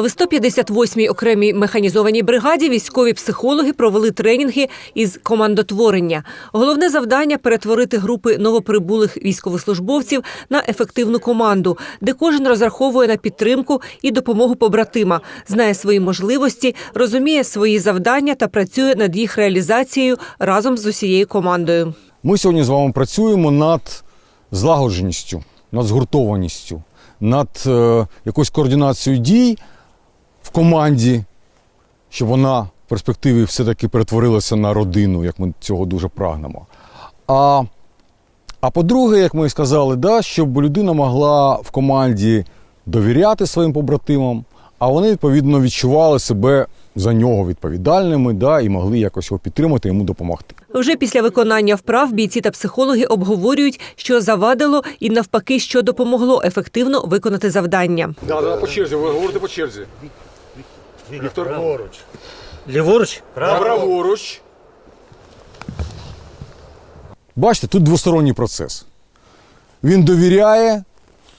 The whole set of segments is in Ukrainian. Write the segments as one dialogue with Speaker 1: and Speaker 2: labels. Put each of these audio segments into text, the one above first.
Speaker 1: В 158-й окремій механізованій бригаді військові психологи провели тренінги із командотворення. Головне завдання перетворити групи новоприбулих військовослужбовців на ефективну команду, де кожен розраховує на підтримку і допомогу побратима, знає свої можливості, розуміє свої завдання та працює над їх реалізацією разом з усією командою.
Speaker 2: Ми сьогодні з вами працюємо над злагодженістю, над згуртованістю, над е, якоюсь координацією дій в команді, щоб вона в перспективі все-таки перетворилася на родину, як ми цього дуже прагнемо. А, а по-друге, як ми і сказали, да, щоб людина могла в команді довіряти своїм побратимам, а вони відповідно відчували себе за нього відповідальними да, і могли якось його підтримати, йому допомогти.
Speaker 1: Вже після виконання вправ бійці та психологи обговорюють, що завадило, і навпаки, що допомогло ефективно виконати завдання.
Speaker 2: Да, да, по черзі, ви говорите по черзі. Віктор,
Speaker 3: Ліворуч?
Speaker 2: праворуч. Бачите, тут двосторонній процес. Він довіряє,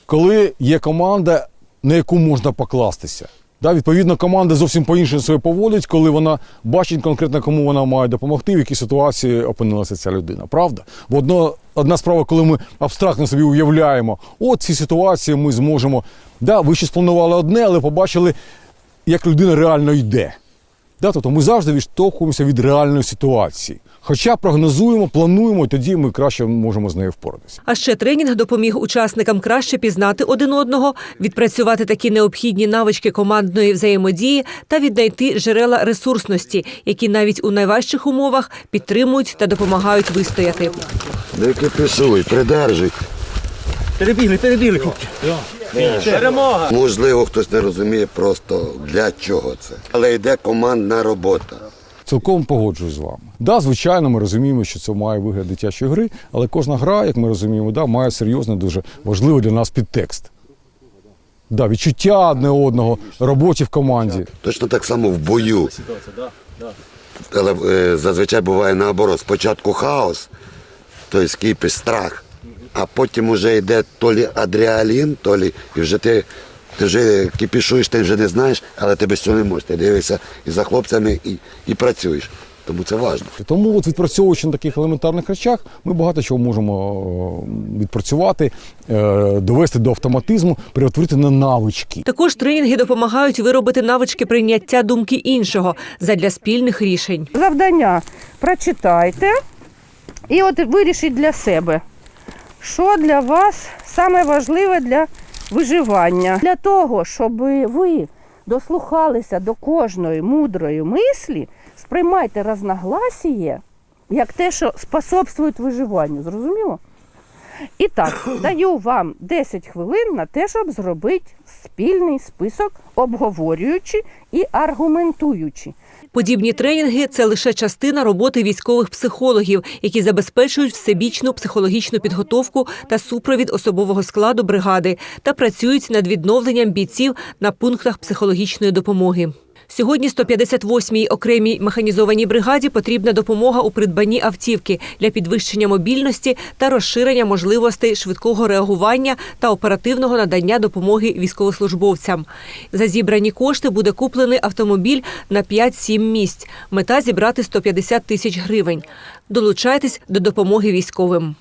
Speaker 2: коли є команда, на яку можна покластися. Да, відповідно, команда зовсім по-іншому себе поводить, коли вона бачить конкретно, кому вона має допомогти, в якій ситуації опинилася ця людина. Правда? Бо одно, одна справа, коли ми абстрактно собі уявляємо, от ці ситуації ми зможемо. Да, ви ще спланували одне, але побачили, як людина реально йде. Да, тобто ми завжди відштовхуємося від реальної ситуації. Хоча прогнозуємо, плануємо, і тоді ми краще можемо з нею впоратися.
Speaker 1: А ще тренінг допоміг учасникам краще пізнати один одного, відпрацювати такі необхідні навички командної взаємодії та віднайти джерела ресурсності, які навіть у найважчих умовах підтримують та допомагають вистояти.
Speaker 4: Не кипішуй, придержуй.
Speaker 3: Перебігли, перебігли, хлопці. Перемога!
Speaker 4: Можливо, хтось не розуміє просто для чого це. Але йде командна робота.
Speaker 2: Цілком погоджуюсь з вами. Да, звичайно, ми розуміємо, що це має вигляд дитячої гри, але кожна гра, як ми розуміємо, да, має серйозний, дуже важливий для нас підтекст. Да, відчуття одне одного, роботі в команді.
Speaker 4: Точно так само в бою. Але е, зазвичай буває наоборот. Спочатку хаос, тобто кипиш, страх, а потім вже йде то лі адреалін, то лі, і вже ти, ти вже кипішуєш, ти вже не знаєш, але ти без цього не можеш. Ти дивишся і за хлопцями, і, і працюєш. Тому це важливо.
Speaker 2: Тому, от відпрацьовуючи на таких елементарних речах, ми багато чого можемо е, відпрацювати, е, довести до автоматизму, перетворити на навички.
Speaker 1: Також тренінги допомагають виробити навички прийняття думки іншого задля спільних рішень.
Speaker 5: завдання прочитайте і от вирішіть для себе, що для вас саме важливе для виживання. Для того, щоб ви дослухалися до кожної мудрої мислі, сприймайте розногласіє як те, що способствує виживанню. Зрозуміло? І так, даю вам 10 хвилин на те, щоб зробити спільний список, обговорюючи і аргументуючи.
Speaker 1: Подібні тренінги це лише частина роботи військових психологів, які забезпечують всебічну психологічну підготовку та супровід особового складу бригади та працюють над відновленням бійців на пунктах психологічної допомоги. Сьогодні 158-й окремій механізованій бригаді потрібна допомога у придбанні автівки для підвищення мобільності та розширення можливостей швидкого реагування та оперативного надання допомоги військовослужбовцям. За зібрані кошти буде куплений автомобіль на 5-7 місць. Мета зібрати 150 тисяч гривень. Долучайтесь до допомоги військовим.